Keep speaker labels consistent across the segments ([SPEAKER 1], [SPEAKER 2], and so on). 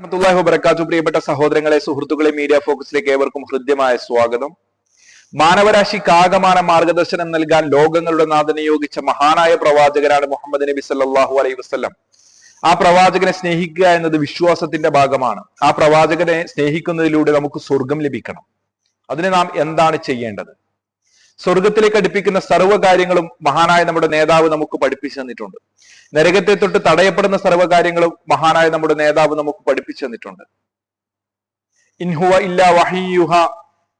[SPEAKER 1] റഹ്മത്തുള്ളാഹി വബറകാത്തു. പ്രിയപ്പെട്ട സഹോദരങ്ങളെ സുഹൃത്തുക്കളെ മീഡിയ ഫോക്കസിലേക്ക് ഏവർക്കും ഹൃദ്യമായ സ്വാഗതം. മാനവരാശി ആകമാന മാർഗദർശനം നൽകാൻ ലോകങ്ങളുടെ നാഥനെ നിയോഗിച്ച മഹാനായ പ്രവാചകനാണ് മുഹമ്മദ് നബി സല്ലാഹു അലൈഹി വസ്ലം ആ പ്രവാചകനെ സ്നേഹിക്കുക എന്നത് വിശ്വാസത്തിന്റെ ഭാഗമാണ്. ആ പ്രവാചകനെ സ്നേഹിക്കുന്നതിലൂടെ നമുക്ക് സ്വർഗം ലഭിക്കണം. അതിന് നാം എന്താണ് ചെയ്യേണ്ടത്? സ്വർഗത്തിലേക്ക് അടുപ്പിക്കുന്ന സർവകാര്യങ്ങളും മഹാനായ നമ്മുടെ നേതാവ് നമുക്ക് പഠിപ്പിച്ചു തന്നിട്ടുണ്ട്. നരകത്തെ തൊട്ട് തടയപ്പെടുന്ന സർവകാര്യങ്ങളും മഹാനായ നമ്മുടെ നേതാവ് നമുക്ക് പഠിപ്പിച്ചു തന്നിട്ടുണ്ട്. ഇൻഹുവ ഇല്ല വഹിയുഹ.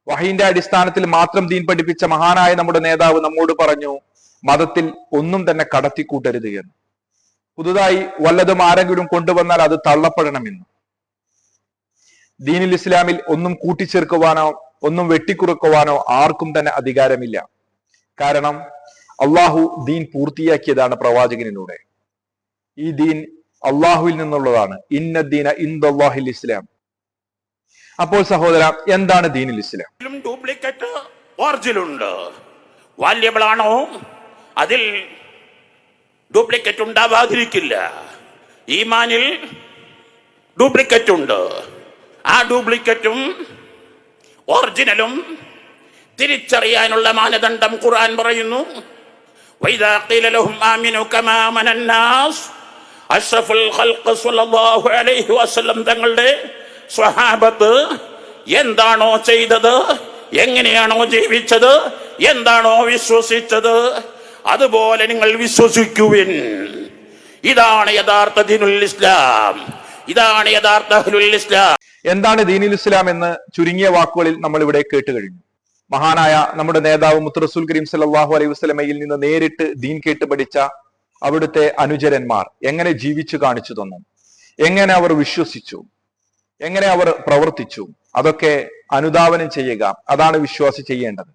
[SPEAKER 1] വഹീന്റെ അടിസ്ഥാനത്തിൽ മാത്രം ദീൻ പഠിപ്പിച്ച മഹാനായ നമ്മുടെ നേതാവ് നമ്മോട് പറഞ്ഞു മതത്തിൽ ഒന്നും തന്നെ കടത്തി കടത്തിക്കൂട്ടരുത് എന്ന്. പുതുതായി വല്ലതും ആരെങ്കിലും കൊണ്ടുവന്നാൽ അത് തള്ളപ്പെടണമെന്ന്. ദീനിൽ ഇസ്ലാമിൽ ഒന്നും കൂട്ടിച്ചേർക്കുവാനോ ഒന്നും വെട്ടിക്കുറക്കുവാനോ ആർക്കും തന്നെ അധികാരമില്ല. കാരണം അള്ളാഹു ദീൻ പൂർത്തിയാക്കിയതാണ് പ്രവാചകനിലൂടെ. ഈ ദീൻ അള്ളാഹുവിൽ നിന്നുള്ളതാണ്. ഇന്ന ദീന ഇന്ദാഹിൽ ഇസ്ലാം. അപ്പോൾ സഹോദര എന്താണ് ദീനിൽ ഇസ്ലാം?
[SPEAKER 2] ഡ്യൂപ്ലിക്കേറ്റ് ഒറിജിനുണ്ട് വാല്യബിൾ ആണോ? അതിൽ ഡ്യൂപ്ലിക്കേറ്റ് ഉണ്ടാവാതിരിക്കില്ല. ഈമാനിൽ ഡ്യൂപ്ലിക്കേറ്റ് ഉണ്ട്. ആ ഡ്യൂപ്ലിക്കേറ്റും ഒറിജിനലും തിരിച്ചറിയാനുള്ള മാനദണ്ഡം ഖുർആൻ പറയുന്നു. തങ്ങളുടെ സ്വഹാബത്ത് എന്താണോ ചെയ്തത് എങ്ങനെയാണോ ജീവിച്ചത് എന്താണോ വിശ്വസിച്ചത് അതുപോലെ നിങ്ങൾ വിശ്വസിക്കുവിൻ. ഇതാണ് യഥാർത്ഥ ദിനുൽ ഇസ്ലാം. ഇതാണ് യഥാർത്ഥ ഇസ്ലാം.
[SPEAKER 1] എന്താണ് ദീനിൽ ഇസ്ലാം എന്ന് ചുരുങ്ങിയ വാക്കുകളിൽ നമ്മൾ ഇവിടെ കേട്ട് കഴിഞ്ഞു. മഹാനായ നമ്മുടെ നേതാവ് മുത്തറസുൽ കരീം സല്ലല്ലാഹു അലൈഹി വസ്ലമയിൽ നിന്ന് നേരിട്ട് ദീൻ കേട്ട് പഠിച്ച അവിടുത്തെ അനുചരന്മാർ എങ്ങനെ ജീവിച്ചു കാണിച്ചു തന്നു? എങ്ങനെ അവർ വിശ്വസിച്ചു? എങ്ങനെ അവർ പ്രവർത്തിച്ചു? അതൊക്കെ അനുധാവനം ചെയ്യുക. അതാണ് വിശ്വാസി ചെയ്യേണ്ടത്.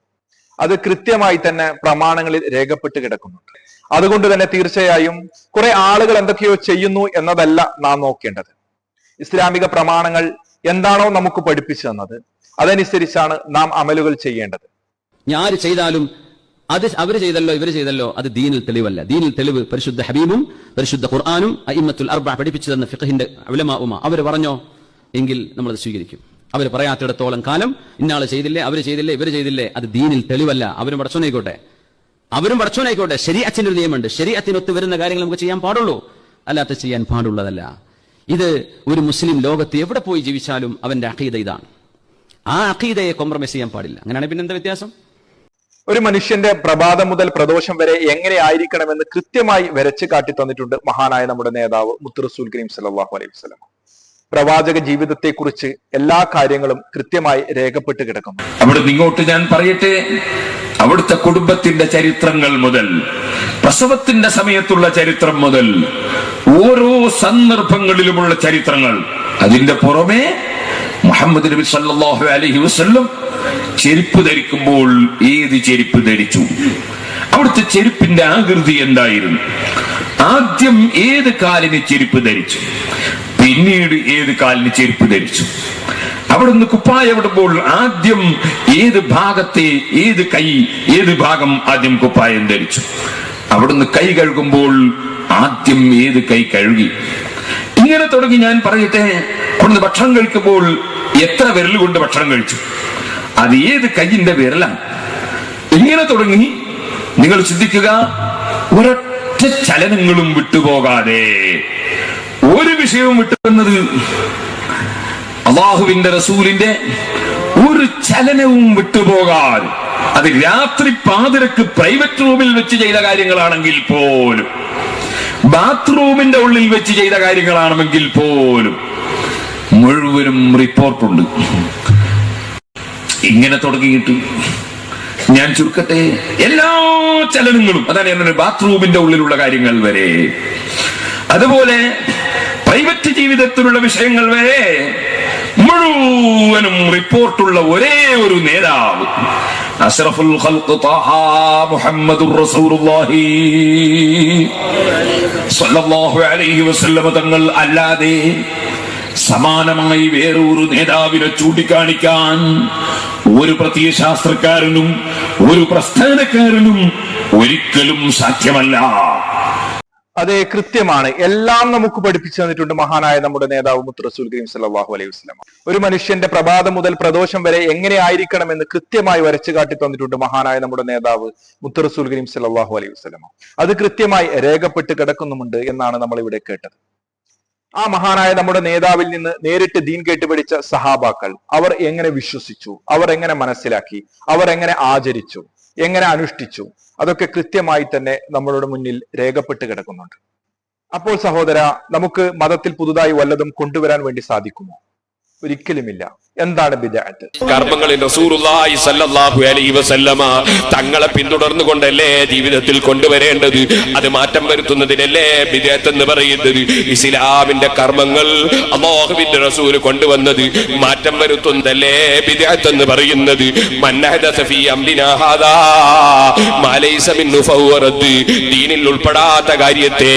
[SPEAKER 1] അത് കൃത്യമായി തന്നെ പ്രമാണങ്ങളിൽ രേഖപ്പെട്ട് കിടക്കുന്നുണ്ട്. അതുകൊണ്ട് തന്നെ തീർച്ചയായും കുറെ ആളുകൾ എന്തൊക്കെയോ ചെയ്യുന്നു എന്നതല്ല നാം നോക്കേണ്ടത്. ഇസ്ലാമിക പ്രമാണങ്ങൾ എന്താണോ നമുക്ക് പഠിപ്പിച്ചു തന്നത്. അതനുസരിച്ചാണ് നാം അമലുകൾ ചെയ്യേണ്ടത്.
[SPEAKER 3] ഞാൻ ചെയ്താലും അത് അവർ ചെയ്തല്ലോ ഇവർ ചെയ്തല്ലോ അത് ദീനിൽ തെളിവല്ല. ദീനിൽ തെളിവ് പരിശുദ്ധ ഹബീബും പരിശുദ്ധ ഖുർആാനും അയിമത്തുൽ അർബ പഠിപ്പിച്ചു തന്ന ഫിഖഹിന്റെ ഉലമാവുമ. അവർ പറഞ്ഞോ? എങ്കിൽ നമ്മൾ അത് സ്വീകരിക്കും. അവർ പറയാത്തിടത്തോളം കാലം ഇന്നാൾ ചെയ്തില്ലേ അവർ ചെയ്തില്ലേ ഇവർ ചെയ്തില്ലേ അത് ദീനിൽ തെളിവല്ല. അവരും പടച്ചോനായിക്കോട്ടെ അവരും പടച്ചോനായിക്കോട്ടെ ഒരു നിയമമുണ്ട്. ശരീഅത്തിനൊത്ത് വരുന്ന കാര്യങ്ങൾ നമുക്ക് ചെയ്യാൻ പാടുള്ളൂ. അല്ലാത്ത ചെയ്യാൻ പാടുള്ളതല്ല. ഇത് ഒരു മുസ്ലിം ലോകത്ത് എവിടെ പോയി ജീവിച്ചാലും അവന്റെ അഖീദ ഇതാണ്. ആ അഖീദയെ കോംപ്രമൈസ് ചെയ്യാൻ പാടില്ല. അങ്ങനെയാണ് പിന്നെ എന്താ വ്യത്യാസം?
[SPEAKER 1] ഒരു മനുഷ്യന്റെ പ്രഭാതം മുതൽ പ്രദോഷം വരെ എങ്ങനെ ആയിരിക്കണമെന്ന് കൃത്യമായി വരച്ച് കാട്ടി തന്നിട്ടുണ്ട് മഹാനായ നമ്മുടെ നേതാവ് മുത്തുറസൂൽ കരീം സലാഹു അലൈഹി വസല്ലം. പ്രവാചക ജീവിതത്തെക്കുറിച്ച് എല്ലാ കാര്യങ്ങളും കൃത്യമായി രേഖപ്പെട്ട് കിടക്കുന്നു.
[SPEAKER 4] അവിടെ ഇങ്ങോട്ട് ഞാൻ പറയട്ടെ? അവിടുത്തെ കുടുംബത്തിന്റെ ചരിത്രങ്ങൾ മുതൽ പ്രസവത്തിന്റെ സമയത്തുള്ള ചരിത്രം മുതൽ ഓരോ സന്ദർഭങ്ങളിലുമുള്ള ചരിത്രങ്ങൾ. അതിന്റെ പുറമെ മുഹമ്മദ് നബി സല്ലല്ലാഹു അലൈഹി വസല്ലം ചെരുപ്പ് ധരിക്കുമ്പോൾ ഏത് ചെരുപ്പ് ധരിച്ചു? അവിടുത്തെ ചെരുപ്പിന്റെ ആകൃതി എന്തായിരുന്നു? ആദ്യം ഏത് കാലിന് ചെരുപ്പ് ധരിച്ചു? പിന്നീട് ഏത് കാലിന് ചെരുപ്പ് ധരിച്ചു? അവിടുന്ന് കുപ്പായമിടുമ്പോൾ ആദ്യം ഏത് ഭാഗത്തെ ഏത് കൈ ഏത് ഭാഗം ആദ്യം കുപ്പായം ധരിച്ചു. അവിടുന്ന് കൈ കഴുകുമ്പോൾ ആദ്യം ഏത് കൈ കഴുകി. ഇങ്ങനെ തുടങ്ങി ഞാൻ പറയട്ടെ അവിടുന്ന് ഭക്ഷണം കഴിക്കുമ്പോൾ എത്ര വിരൽ കൊണ്ട് ഭക്ഷണം കഴിച്ചു? അത് ഏത് കൈയിന്റെ വിരലാണ്? ഇങ്ങനെ തുടങ്ങി നിങ്ങൾ ചിന്തിക്കുക ഒരൊറ്റ ചലനങ്ങളും വിട്ടുപോകാതെ ഒരു വിഷയവും വിട്ടുവന്നത് അള്ളാഹുവിന്റെ റസൂലിന്റെ ഒരു ചലനവും വിട്ടുപോകാൻ. അത് രാത്രി പാതിരക്ക് പ്രൈവറ്റ് റൂമിൽ വെച്ച് ചെയ്ത കാര്യങ്ങളാണെങ്കിൽ പോലും. ബാത്റൂമിന്റെ ഉള്ളിൽ വെച്ച് ചെയ്ത കാര്യങ്ങളാണെങ്കിൽ പോലും. മുഴുവനും റിപ്പോർട്ടുണ്ട്. ഇങ്ങനെ തുടങ്ങിയിട്ട് ഞാൻ ചുരുക്കട്ടെ എല്ലാ ചലനങ്ങളും അതാണ് ഞാൻ ബാത്റൂമിന്റെ ഉള്ളിലുള്ള കാര്യങ്ങൾ വരെ. അതുപോലെ പ്രൈവറ്റ് ജീവിതത്തിലുള്ള വിഷയങ്ങൾ വരെ മുഴുവനും റിപ്പോർട്ടുള്ള ഒരേ ഒരു നേതാവ്. അഷ്റഫുൽ ഖൽഖ് റസൂലുള്ളാഹി. സ്വല്ലല്ലാഹു അലൈഹി തങ്ങൾ അല്ലാതെ സമാനമായി വേറൊരു നേതാവിനെ ചൂണ്ടിക്കാണിക്കാൻ ഒരു പ്രത്യയശാസ്ത്രക്കാരനും ഒരു പ്രസ്ഥാനക്കാരനും ഒരിക്കലും സാധ്യമല്ല.
[SPEAKER 1] അതെ കൃത്യമാണ്. എല്ലാം നമുക്ക് പഠിപ്പിച്ചു തന്നിട്ടുണ്ട് മഹാനായ നമ്മുടെ നേതാവ് മുത്ത് റസൂൽ കരീം സല്ലല്ലാഹു അലൈഹി വസല്ലം. ഒരു മനുഷ്യന്റെ പ്രഭാതം മുതൽ പ്രദോഷം വരെ എങ്ങനെ ആയിരിക്കണം എന്ന് കൃത്യമായി വരച്ചു കാട്ടി തന്നിട്ടുണ്ട് മഹാനായ നമ്മുടെ നേതാവ് മുത്ത് റസൂൽ കരീം സല്ലല്ലാഹു അലൈഹി വസല്ലം. അത് കൃത്യമായി രേഖപ്പെട്ട് കിടക്കുന്നുമുണ്ട് എന്നാണ് നമ്മൾ ഇവിടെ കേട്ടത്. ആ മഹാനായ നമ്മുടെ നേതാവിൽ നിന്ന് നേരിട്ട് ദീൻ കേട്ട് പഠിച്ച സഹാബാക്കൾ അവർ എങ്ങനെ വിശ്വസിച്ചു? അവർ എങ്ങനെ മനസ്സിലാക്കി? അവർ എങ്ങനെ ആചരിച്ചു? എങ്ങനെ അനുഷ്ഠിച്ചു? അതൊക്കെ കൃത്യമായി തന്നെ നമ്മളുടെ മുന്നിൽ രേഖപ്പെട്ട് കിടക്കുന്നുണ്ട്. അപ്പോൾ സഹോദര നമുക്ക് മതത്തിൽ പുതുതായി വല്ലതും കൊണ്ടുവരാൻ വേണ്ടി സാധിക്കുമോ? ഒരിക്കലുമില്ല. എന്താണ് ബിദാറ്റ്
[SPEAKER 5] കർമ്മങ്ങളിൽ റസൂലുള്ളാഹി സല്ലല്ലാഹു അലൈഹി വസല്ലമ തങ്ങളെ ജീവിതത്തിൽ കൊണ്ടുവരേണ്ടത്? അത് മാറ്റം വരുത്തുന്നതിനല്ലേ ബിദഅത്ത് എന്ന് പറയുന്നത്? ഇസ്ലാമിന്റെ കർമ്മങ്ങൾ അമോഹവിന്റെ റസൂൽ കൊണ്ടുവന്നത് മാറ്റം വരുത്തുന്നതല്ലേ ബിദഅത്ത് എന്ന് പറയുന്നത് ദീനിൽ ഉൾപ്പെടാത്ത കാര്യത്തെ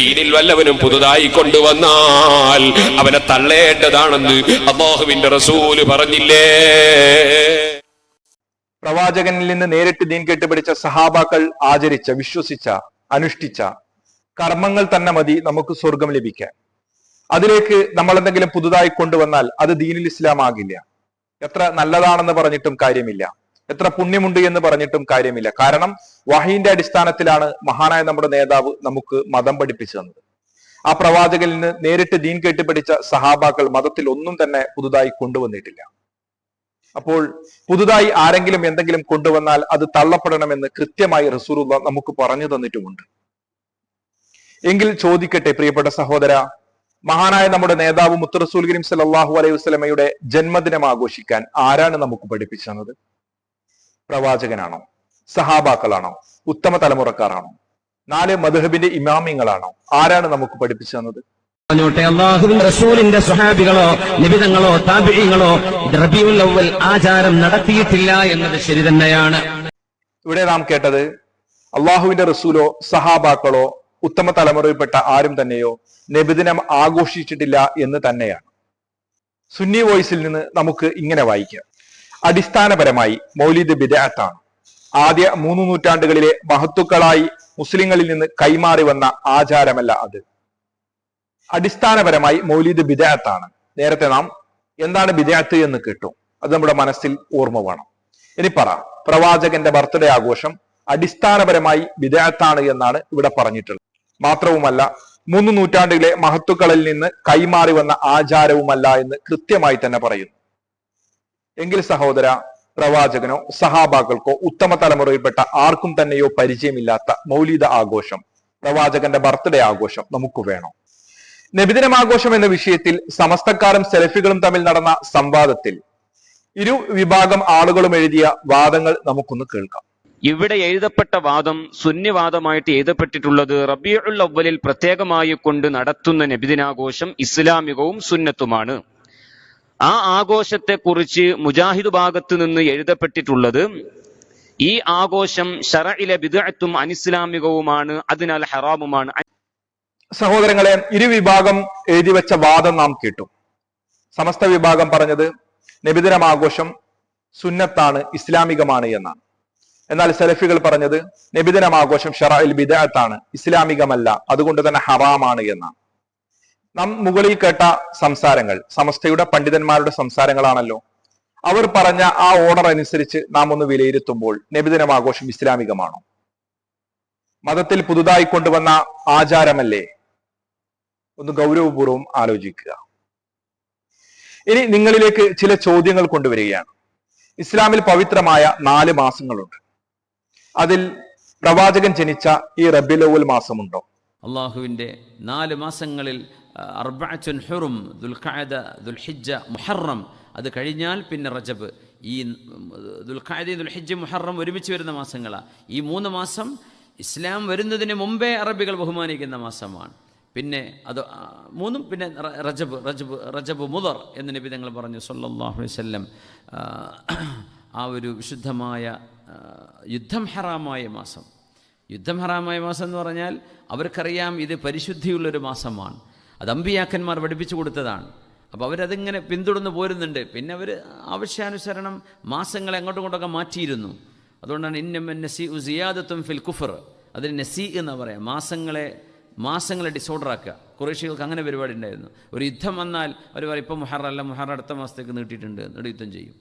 [SPEAKER 5] ദീനിൽ വല്ലവനും പുതുതായി കൊണ്ടുവന്നാൽ അവനെ തള്ളേണ്ടതാണെന്ന് അള്ളാഹുവിന്റെ റസൂൽ പറഞ്ഞില്ലേ?
[SPEAKER 1] പ്രവാചകനിൽ നിന്ന് നേരിട്ട് ദീൻ കേട്ട് പഠിച്ച സഹാബാക്കൾ ആചരിച്ച വിശ്വസിച്ച അനുഷ്ഠിച്ച കർമ്മങ്ങൾ തന്നെ മതി നമുക്ക് സ്വർഗം ലഭിക്കാൻ. അതിലേക്ക് നമ്മൾ എന്തെങ്കിലും പുതുതായി കൊണ്ടുവന്നാൽ അത് ദീനിൽ ഇസ്ലാം ആകില്ല. എത്ര നല്ലതാണെന്ന് പറഞ്ഞിട്ടും കാര്യമില്ല. എത്ര പുണ്യമുണ്ട് എന്ന് പറഞ്ഞിട്ടും കാര്യമില്ല. കാരണം വഹീന്റെ അടിസ്ഥാനത്തിലാണ് മഹാനായ നമ്മുടെ നേതാവ് നമുക്ക് മതം പഠിപ്പിച്ചു തന്നത്. ആ പ്രവാചകനിൽ നിന്ന് നേരിട്ട് ദീൻ കേട്ട് പഠിച്ച സഹാബാക്കൾ മതത്തിൽ ഒന്നും തന്നെ പുതുതായി കൊണ്ടുവന്നിട്ടില്ല. അപ്പോൾ പുതുതായി ആരെങ്കിലും എന്തെങ്കിലും കൊണ്ടുവന്നാൽ അത് തള്ളപ്പെടണമെന്ന് കൃത്യമായി റസൂലുള്ള നമുക്ക് പറഞ്ഞു തന്നിട്ടുമുണ്ട്. എങ്കിൽ ചോദിക്കട്ടെ പ്രിയപ്പെട്ട സഹോദര മഹാനായ നമ്മുടെ നേതാവ് മുത്തറസൂൽ കരീം സല്ലല്ലാഹു അലൈഹി വസല്ലമയുടെ ജന്മദിനം ആഘോഷിക്കാൻ ആരാണ് നമുക്ക് പഠിപ്പിച്ചത് പ്രവാചകനാണോ? സഹാബാക്കളാണോ? ഉത്തമ തലമുറക്കാരാണോ? നാല് മധുഹബിന്റെ ഇമാമിങ്ങളാണോ? ആരാണ് നമുക്ക് പഠിപ്പിച്ചു തന്നത്
[SPEAKER 6] പറഞ്ഞോട്ടെ അള്ളാഹുവിൻ റസൂലിന്റെ സ്വഹാബികളോ നിബിതങ്ങളോ റബിയുൽ അവൽ ആചാരം നടത്തിയിട്ടില്ല എന്നത് ശരി തന്നെയാണ്.
[SPEAKER 1] ഇവിടെ നാം കേട്ടത് അള്ളാഹുവിന്റെ റസൂലോ സഹാബാക്കളോ ഉത്തമ തലമുറയിൽപ്പെട്ട ആരും തന്നെയോ നബിദിനം ആഘോഷിച്ചിട്ടില്ല എന്ന് തന്നെയാണ്. സുന്നി വോയിസിൽ നിന്ന് നമുക്ക് ഇങ്ങനെ വായിക്കാം. അടിസ്ഥാനപരമായി മൗലിദ് ബിദഅത്താണ്. ആദ്യ മൂന്ന് നൂറ്റാണ്ടുകളിലെ മഹത്തുക്കളായി മുസ്ലിങ്ങളിൽ നിന്ന് കൈമാറി വന്ന ആചാരമല്ല അത്. അടിസ്ഥാനപരമായി മൗലിദ് ബിദഅത്താണ്. നേരത്തെ നാം എന്താണ് ബിദഅത്ത് എന്ന് കേട്ടു. അത് നമ്മുടെ മനസ്സിൽ ഓർമ്മ വേണം. ഇനി പറ പ്രവാചകന്റെ ബർത്ത്ഡേ ആഘോഷം അടിസ്ഥാനപരമായി ബിദഅത്താണ് എന്നാണ് ഇവിടെ പറഞ്ഞിട്ടുള്ളത്. മാത്രവുമല്ല മൂന്ന് നൂറ്റാണ്ടിലെ മഹത്തുക്കളിൽ നിന്ന് കൈമാറി വന്ന ആചാരവുമല്ല എന്ന് കൃത്യമായി തന്നെ പറയുന്നു. എങ്കിൽ സഹോദര പ്രവാചകനോ സഹാബാക്കൾക്കോ ഉത്തമ തലമുറയിൽപ്പെട്ട ആർക്കും തന്നെയോ പരിചയമില്ലാത്ത മൗലിക ആഘോഷം പ്രവാചകന്റെ ബർത്ത്ഡേ ആഘോഷം നമുക്ക് വേണം. നബിദിനം ആഘോഷം എന്ന വിഷയത്തിൽ സമസ്തക്കാരും സെലഫികളും തമ്മിൽ നടന്ന സംവാദത്തിൽ ഇരു വിഭാഗം ആളുകളും എഴുതിയ വാദങ്ങൾ നമുക്കൊന്ന് കേൾക്കാം.
[SPEAKER 7] ഇവിടെ എഴുതപ്പെട്ട വാദം സുന്യവാദമായിട്ട് എഴുതപ്പെട്ടിട്ടുള്ളത് റബിയുൽ അവലിൽ പ്രത്യേകമായി കൊണ്ട് നടത്തുന്ന നബിദിനാഘോഷം ഇസ്ലാമികവും സുന്നത്തുമാണ്. ആ ആഘോഷത്തെക്കുറിച്ച് മുജാഹിദ് ഭാഗത്ത് നിന്ന് എഴുതപ്പെട്ടിട്ടുള്ളത് ഈ ആഘോഷം ഷറയിലെ ബിദഅത്തും അനിസ്ലാമികവുമാണ് അതിനാൽ ഹറാമുമാണ്.
[SPEAKER 1] സഹോദരങ്ങളെ ഇരുവിഭാഗം എഴുതി വെച്ച വാദം നാം കേട്ടു. സമസ്ത വിഭാഗം പറഞ്ഞത് നബിദിനം ആഘോഷം സുന്നത്താണ് ഇസ്ലാമികമാണ് എന്നാണ്. എന്നാൽ സെലഫികൾ പറഞ്ഞത് നബിദിനം ആഘോഷം ഷറയിൽ ബിദഅത്താണ് ഇസ്ലാമികമല്ല അതുകൊണ്ട് തന്നെ ഹറാമാണ് എന്നാണ്. നാം മുകളിൽ കേട്ട സംസാരങ്ങൾ സമസ്തയുടെ പണ്ഡിതന്മാരുടെ സംസാരങ്ങളാണല്ലോ. അവർ പറഞ്ഞ ആ ഓർഡർ അനുസരിച്ച് നാം ഒന്ന് വിലയിരുത്തുമ്പോൾ നബിദിനം ആഘോഷം ഇസ്ലാമികമാണോ? മതത്തിൽ പുതുതായി കൊണ്ടുവന്ന ആചാരമല്ലേ? ഒന്ന് ഗൗരവപൂർവം ആലോചിക്കുക. ഇനി നിങ്ങളിലേക്ക് ചില ചോദ്യങ്ങൾ കൊണ്ടുവരികയാണ്. ഇസ്ലാമിൽ പവിത്രമായ നാല് മാസങ്ങളുണ്ട്. അതിൽ പ്രവാചകൻ ജനിച്ച ഈ റബിലവുൽ മാസമുണ്ടോ?
[SPEAKER 3] അള്ളാഹുവിന്റെ നാല് മാസങ്ങളിൽ അർബഅത്തുൻ ഹുറും ദുൽഖാദ ദുൽഹിജ മുഹറം. അത് കഴിഞ്ഞാൽ പിന്നെ റജബ്. ഈ ദുൽഖഅദ ദുൽഹിജ്ജ മുഹറം ഒരുമിച്ച് വരുന്ന മാസങ്ങളാണ് ഈ മൂന്ന് മാസം ഇസ്ലാം വരുന്നതിന് മുമ്പേ അറബികൾ ബഹുമാനിക്കുന്ന മാസമാണ്. പിന്നെ അത് മൂന്നും പിന്നെ റജബ് റജബ് റജബ് മുദർ എന്ന് നബി തങ്ങൾ പറഞ്ഞു സല്ലാഹു വല്ലം ആ ഒരു വിശുദ്ധമായ യുദ്ധം ഹറാമായ മാസം. യുദ്ധം ഹറാമായ മാസം എന്ന് പറഞ്ഞാൽ അവർക്കറിയാം ഇത് പരിശുദ്ധിയുള്ളൊരു മാസമാണ്. അത് അമ്പിയാക്കന്മാർ പഠിപ്പിച്ചു കൊടുത്തതാണ്. അപ്പോൾ അവരതിങ്ങനെ പിന്തുടർന്ന് പോരുന്നുണ്ട്. പിന്നെ അവർ ആവശ്യാനുസരണം മാസങ്ങളെ അങ്ങോട്ടും ഇങ്ങോട്ടൊക്കെ മാറ്റിയിരുന്നു. അതുകൊണ്ടാണ് ഇന്നമ്മ നസി സിയാദത്തും ഫിൽ കുഫർ. അതിന് നസി എന്ന് പറയാം. മാസങ്ങളെ മാസങ്ങളെ ഡിസോർഡർ ആക്കുക. കുറേഷ്യകൾക്ക് അങ്ങനെ പരിപാടി ഉണ്ടായിരുന്നു. ഒരു യുദ്ധം വന്നാൽ അവർ പറയും ഇപ്പം മുഹറം അല്ല മുഹറം അടുത്ത മാസത്തേക്ക് നീട്ടിയിട്ടുണ്ട്. എന്നിട്ട് യുദ്ധം ചെയ്യും.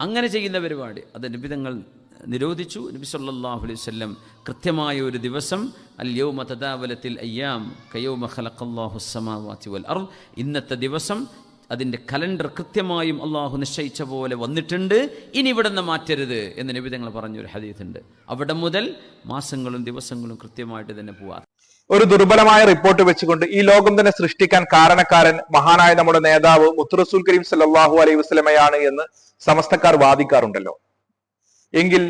[SPEAKER 3] അങ്ങനെ ചെയ്യുന്ന പരിപാടി. അത് നിബിതങ്ങൾ നിരോധിച്ചു. നബി സല്ലല്ലാഹു അലൈഹി വസല്ലം കൃത്യമായ ഒരു ദിവസം അൽ യൗമ തദാവലത്തിൽ അയ്യാം കയോ ഖലഖല്ലാഹു സമാവാതി വൽ അർദ്. ഇന്നത്തെ ദിവസം അതിന്റെ കലണ്ടർ കൃത്യമായും അള്ളാഹു നിശ്ചയിച്ച പോലെ വന്നിട്ടുണ്ട്. ഇനി ഇവിടെ നിന്ന് മാറ്റരുത് എന്ന് നിബിധങ്ങൾ പറഞ്ഞൊരു ഹദീസുണ്ട്. അവിടെ മുതൽ മാസങ്ങളും ദിവസങ്ങളും കൃത്യമായിട്ട് തന്നെ പോവാ.
[SPEAKER 1] ഒരു ദുർബലമായ റിപ്പോർട്ട് വെച്ചുകൊണ്ട് ഈ ലോകം തന്നെ സൃഷ്ടിക്കാൻ കാരണക്കാരൻ മഹാനായ നമ്മുടെ നേതാവ് മുത്തുറസൂൽ കരീം സല്ലാഹു അലൈഹി വസല്ലമയാണ് എന്ന് സമസ്തക്കാർ വാദിക്കാറുണ്ടല്ലോ. എങ്കിൽ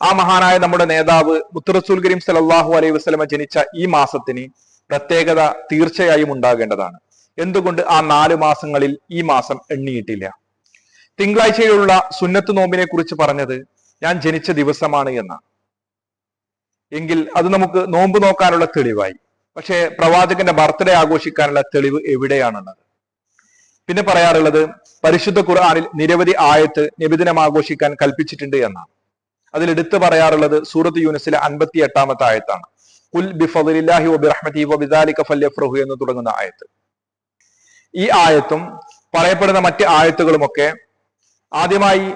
[SPEAKER 1] ആ മഹാനായ നമ്മുടെ നേതാവ് മുത്തുറസൂൽ കരീം സല്ലല്ലാഹു അലൈഹി വസ്ലമ ജനിച്ച ഈ മാസത്തിന് പ്രത്യേകത തീർച്ചയായും ഉണ്ടാകേണ്ടതാണ്. എന്തുകൊണ്ട് ആ നാല് മാസങ്ങളിൽ ഈ മാസം എണ്ണിയിട്ടില്ല? തിങ്കളാഴ്ചയിലുള്ള സുന്നത്ത് നോമ്പിനെ കുറിച്ച് പറഞ്ഞത് ഞാൻ ജനിച്ച ദിവസമാണ് എന്നാണ്. എങ്കിൽ അത് നമുക്ക് നോമ്പ് നോക്കാനുള്ള തെളിവായി. പക്ഷേ പ്രവാചകന്റെ ബർത്ത്ഡേ ആഘോഷിക്കാനുള്ള തെളിവ് എവിടെയാണുള്ളത് പിന്നെ പറയാറുള്ളത് പരിശുദ്ധ ഖുർആാനിൽ നിരവധി ആയത്ത് നബിദിനം ആഘോഷിക്കാൻ കൽപ്പിച്ചിട്ടുണ്ട് എന്നാണ്. അതിൽ എടുത്തു പറയാറുള്ളത് സൂറത്ത് യൂനിസിലെ അൻപത്തി എട്ടാമത്തെ ആയത്താണ് കുൽ വബിറഹ്മതി വബിദാലിക ഫല്യഫ്രഹു എന്ന് തുടങ്ങുന്ന ആയത്ത്. ഈ ആയത്തും പറയപ്പെടുന്ന മറ്റ് ആയത്തുകളുമൊക്കെ ആദ്യമായി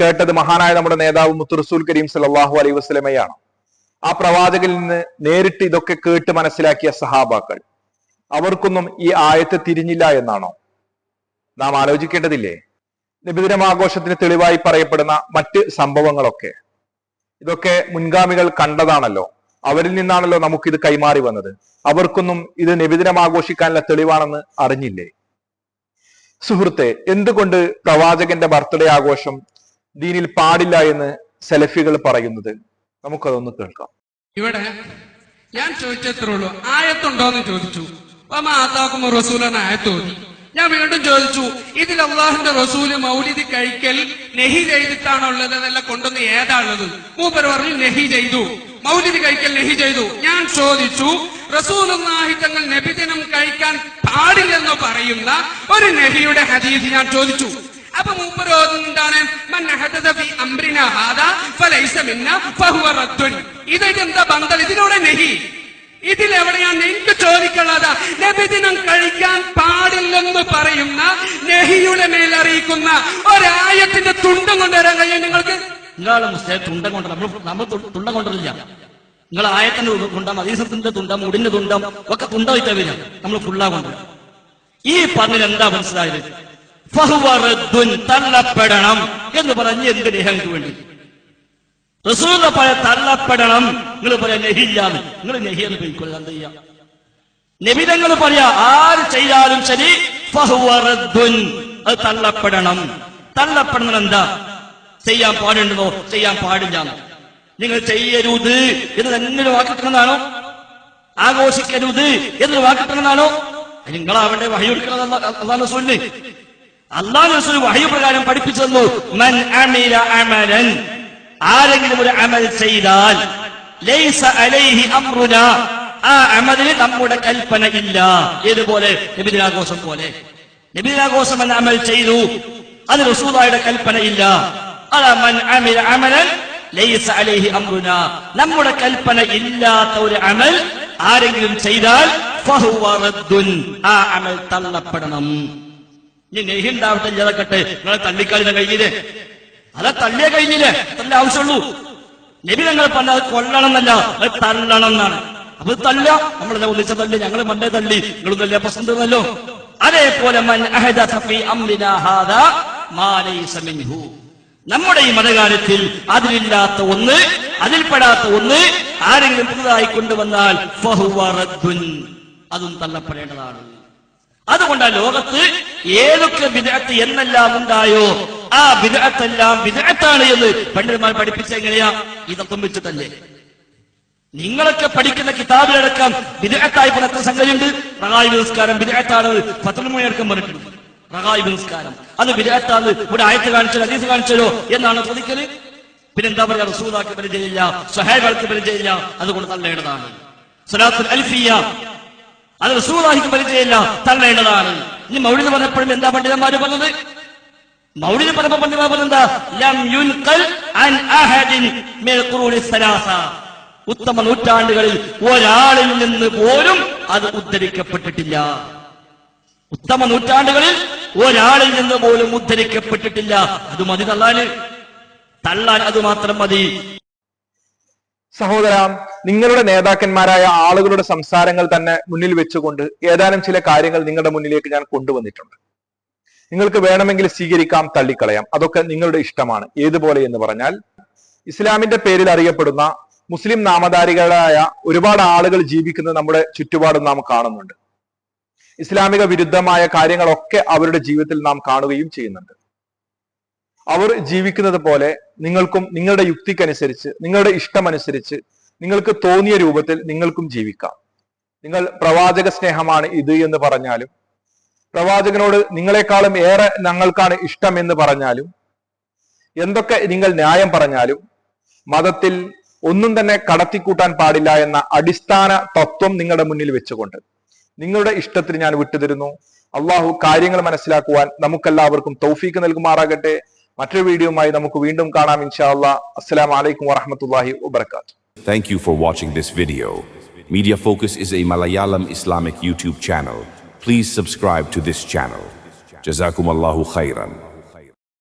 [SPEAKER 1] കേട്ടത് മഹാനായ നമ്മുടെ നേതാവ് മുത്തുറസൂൽ കരീം സല്ലല്ലാഹു അലൈ വസ്ലമയാണ് ആ പ്രവാചകനിൽ നിന്ന് നേരിട്ട് ഇതൊക്കെ കേട്ട് മനസ്സിലാക്കിയ സഹാബാക്കൾ. അവർക്കൊന്നും ഈ ആയത്ത് തിരിഞ്ഞില്ല എന്നാണോ? നാം ആലോചിക്കേണ്ടതില്ലേ? നിബിദിനം ആഘോഷത്തിന് തെളിവായി പറയപ്പെടുന്ന മറ്റ് സംഭവങ്ങളൊക്കെ. ഇതൊക്കെ മുൻഗാമികൾ കണ്ടതാണല്ലോ. അവരിൽ നിന്നാണല്ലോ നമുക്കിത് കൈമാറി വന്നത്. അവർക്കൊന്നും ഇത് നബിദിനം ആഘോഷിക്കാനുള്ള തെളിവാണെന്ന് അറിഞ്ഞില്ലേ? സുഹൃത്തെ എന്തുകൊണ്ട് പ്രവാചകന്റെ ബർത്ത്ഡേ ആഘോഷം ദീനിൽ പാടില്ല എന്ന് സെലഫികൾ പറയുന്നത്? നമുക്കതൊന്ന് കേൾക്കാം.
[SPEAKER 8] ഇവിടെ ഞാൻ ചോദിച്ചത്രേ ഉള്ളൂ. ആയത്തുണ്ടോന്ന് ചോദിച്ചു. മാതാക്കും റസൂലാണ് ആയത്ത് ഓതി ഞാൻ വീണ്ടും ചോദിച്ചു ഇതിൽ അള്ളാഹിന്റെ റസൂൽ മൗലിദി കഴിക്കൽ നെഹി ചെയ്തിട്ടാണോ ഉള്ളത് അതല്ല കൊണ്ടുവന്ന് ഏതാണുള്ളത് മൂപ്പർ പറഞ്ഞു നെഹി ചെയ്തു. മൗലിദി കഴിക്കൽ നെഹി ചെയ്തു. ഞാൻ ചോദിച്ചു റസൂലുള്ളാഹി തങ്ങൾ നബിദിനം കഴിക്കാൻ പാടില്ലെന്ന് പറയുന്ന ഒരു നെഹിയുടെ ഹദീസ് ഞാൻ ചോദിച്ചു. അപ്പൊ മൂപ്പർ എന്താണ്? ഇതിന്റെ എന്താ ബന്ധം? ഇതിനോടെ നെഹി. ഇതിലെവിടെയാണ് എനിക്ക് ചോദിക്കുള്ളത് നബിദിനം കഴിക്കാൻ പാടില്ലെന്ന് പറയുന്ന നെഹിയുടെ മേൽ അറിയിക്കുന്ന ഒരായത്തിന്റെ തുണ്ടം കൊണ്ടുവരാൻ കഴിയും നിങ്ങൾക്ക്?
[SPEAKER 9] നിങ്ങളെ മുസ്തേ തുണ്ടം കൊണ്ട് നമ്മൾ നമ്മൾ തുണ്ടം കൊണ്ടുവരില്ല നിങ്ങൾ ആയത്തിന്റെ തുണ്ടം അതീസത്തിന്റെ തുണ്ടം മുടിന്റെ തുണ്ടം ഒക്കെ തുണ്ടായിട്ടാ വരിക. നമ്മൾ ഫുള്ളാ കൊണ്ട് ഈ പറഞ്ഞ എന്താ മനസ്സിലായത്? തള്ളപ്പെടണം എന്ന് പറഞ്ഞ് എന്ത് നിഹങ്ങൾക്ക് വേണ്ടി? റസൂലിനെ പഴയ തള്ളപ്പെടണം. നിങ്ങൾ പറയാ നെഹില്ലാന്ന് നിങ്ങൾ നെഹിയെന്ന് പോയിക്കൊള്ളു എന്ത് ചെയ്യാം? നിബിധങ്ങൾ പറയാ ആര് ചെയ്താലും ശരി. അത് തള്ളപ്പെടണം. തള്ളപ്പെടണം എന്താ? ചെയ്യാൻ പാടുണ്ടോ? ചെയ്യാൻ പാടില്ല. നിങ്ങൾ ചെയ്യരുത് എന്ന് തന്നെ വാക്കിട്ടുന്നതാണോ ആഘോഷിക്കരുത് എന്നൊരു വാക്കിട്ടുന്നതാണോ നിങ്ങൾ അവിടെ വഴിയൊടുക്കുന്നത് അള്ളാഹ് റസൂലിന്. അള്ളാഹ് വഹയ പ്രകാരം പഠിപ്പിച്ചു തന്നു അമലൻ. ആരെങ്കിലും ഒരു അമൽ ചെയ്താൽ ലൈസ അലൈഹി അമ്രുന ആ അമലിന് നമ്മുടെ കൽപ്പന ഇല്ല ഏതുപോലെ? നബിദിനാഘോഷം പോലെ. നബിദിനാഘോഷം എന്ന അമൽ ചെയ്തു. അത് റസൂദായുടെ കൽപ്പന ഇല്ല ലൈസ അലൈഹി അമ്രുന നമ്മുടെ കൽപ്പന ഇല്ലാത്ത ഒരു അമൽ ആരെങ്കിലും ചെയ്താൽ ആ അമൽ തള്ളപ്പെടണം. ഇനി നെഹിണ്ടാവട്ടെ ഇല്ലാതക്കട്ടെ നിങ്ങളെ തള്ളിക്കളിനെ കഴിഞ്ഞില്ലേ അതെ തള്ളിയ കഴിഞ്ഞില്ലേ? തല്ല ആവശ്യമുള്ളൂ. നബി ഞങ്ങൾ പറഞ്ഞ അത് കൊല്ലണം എന്നല്ല അത് തള്ളണം എന്നാണ് അപ്പൊ തല്ല നമ്മളെല്ലാം ഒന്നിച്ച തള്ളി? ഞങ്ങൾ മണ്ടേ തള്ളി. നിങ്ങളും തല്ലിയ പ്രശ്നം തന്നല്ലോ അതേപോലെ നമ്മുടെ ഈ മതകാലത്തിൽ അതിലില്ലാത്ത ഒന്ന് അതിൽപ്പെടാത്ത ഒന്ന് ആരെങ്കിലും പുതുതായി കൊണ്ടുവന്നാൽ. അതും തള്ളപ്പെടേണ്ടതാണ്. അതുകൊണ്ട് ലോകത്ത് ഏതൊക്കെ വിദഗ്ധ എന്നെല്ലാം ഉണ്ടായോ ആ ബിദഅത്തെല്ലാം ബിദഅത്താണ് എന്ന് പണ്ഡിതന്മാർ പഠിപ്പിച്ച എങ്ങനെയാ? ഇതൊക്കെ വെച്ചിട്ടല്ലേ. നിങ്ങളൊക്കെ പഠിക്കുന്ന കിതാബിലടക്കം ബിദഅത്തായി ഇപ്പോൾ എത്ര സംഗതിയുണ്ട്. പ്രകായ നിസ്കാരം ബിദഅത്താണ് പത്തൊൻമണിയടക്കം പറഞ്ഞിട്ടുണ്ട്. പ്രകായ നിസ്കാരം അത് ബിദഅത്താണ് ഇവിടെ ആയത്ത് കാണിച്ചോ ഹദീസ് കാണിച്ചോ എന്നാണ് ചോദിക്കൽ? പിന്നെന്താ പറയാ? റസൂദാക്ക് പരിചയമില്ല സഹാബികൾക്ക് പരിചയമില്ല അതുകൊണ്ട് തള്ളേണ്ടതാണ്. സലാത്തുൽ അൽഫിയ. അത് റസൂദാഹിക്ക് പരിചയമില്ല തള്ളേണ്ടതാണ്. ഇനി മൗലിന് പറഞ്ഞപ്പോഴും എന്താ പണ്ഡിതന്മാര് പറഞ്ഞത്? മൗലിദ് പറഞ്ഞപ്പോ പണ്ഡിത പറഞ്ഞെന്താ അൻ അഹദിൻ ഉത്തമ നൂറ്റാണ്ടുകളിൽ ഒരാളിൽ നിന്ന് പോലും അത് ഉദ്ധരിക്കപ്പെട്ടിട്ടില്ല. ഉത്തമ നൂറ്റാണ്ടുകളിൽ ഒരാളിൽ നിന്ന് പോലും ഉദ്ധരിക്കപ്പെട്ടിട്ടില്ല. അത് മതി തള്ളാന്. തള്ളാൻ അത് മാത്രം മതി.
[SPEAKER 1] സഹോദര നിങ്ങളുടെ നേതാക്കന്മാരായ ആളുകളുടെ സംസാരങ്ങൾ തന്നെ മുന്നിൽ വെച്ചുകൊണ്ട് ഏതാനും ചില കാര്യങ്ങൾ നിങ്ങളുടെ മുന്നിലേക്ക് ഞാൻ കൊണ്ടുവന്നിട്ടുണ്ട്. നിങ്ങൾക്ക് വേണമെങ്കിൽ സ്വീകരിക്കാം തള്ളിക്കളയാം. അതൊക്കെ നിങ്ങളുടെ ഇഷ്ടമാണ്. ഏതുപോലെ എന്ന് പറഞ്ഞാൽ ഇസ്ലാമിന്റെ പേരിൽ അറിയപ്പെടുന്ന മുസ്ലിം നാമധാരികളായ ഒരുപാട് ആളുകൾ ജീവിക്കുന്നത് നമ്മുടെ ചുറ്റുപാടും നാം കാണുന്നുണ്ട്. ഇസ്ലാമിക വിരുദ്ധമായ കാര്യങ്ങളൊക്കെ അവരുടെ ജീവിതത്തിൽ നാം കാണുകയും ചെയ്യുന്നുണ്ട്. അവർ ജീവിക്കുന്നത് പോലെ നിങ്ങൾക്കും നിങ്ങളുടെ യുക്തിക്കനുസരിച്ച് നിങ്ങളുടെ ഇഷ്ടമനുസരിച്ച് നിങ്ങൾക്ക് തോന്നിയ രൂപത്തിൽ നിങ്ങൾക്കും ജീവിക്കാം. നിങ്ങൾ പ്രവാചക സ്നേഹമാണ് ഇത് എന്ന് പറഞ്ഞാലും പ്രവാചകനോട് നിങ്ങളെക്കാളും ഏറെ ഞങ്ങൾക്കാണ് ഇഷ്ടം എന്ന് പറഞ്ഞാലും എന്തൊക്കെ നിങ്ങൾ ന്യായം പറഞ്ഞാലും മതത്തിൽ ഒന്നും തന്നെ കടത്തിക്കൂട്ടാൻ പാടില്ല എന്ന അടിസ്ഥാന തത്വം നിങ്ങളുടെ മുന്നിൽ വെച്ചുകൊണ്ട് നിങ്ങളുടെ ഇഷ്ടത്തിന് ഞാൻ വിട്ടുതരുന്നു. അള്ളാഹു കാര്യങ്ങൾ മനസ്സിലാക്കുവാൻ നമുക്കെല്ലാവർക്കും തൗഫീക്ക് നൽകുമാറാകട്ടെ. മറ്റൊരു വീഡിയോയുമായി നമുക്ക് വീണ്ടും കാണാം ഇൻഷാ അല്ലാ അസ്സലാം വലൈക്കും വറഹമത്തല്ലാഹി വബർക്കാത്തു
[SPEAKER 10] thank you for watching this video media focus is a Malayalam Islamic YouTube channel. Please subscribe to this channel. Jazakum Allahu khairan.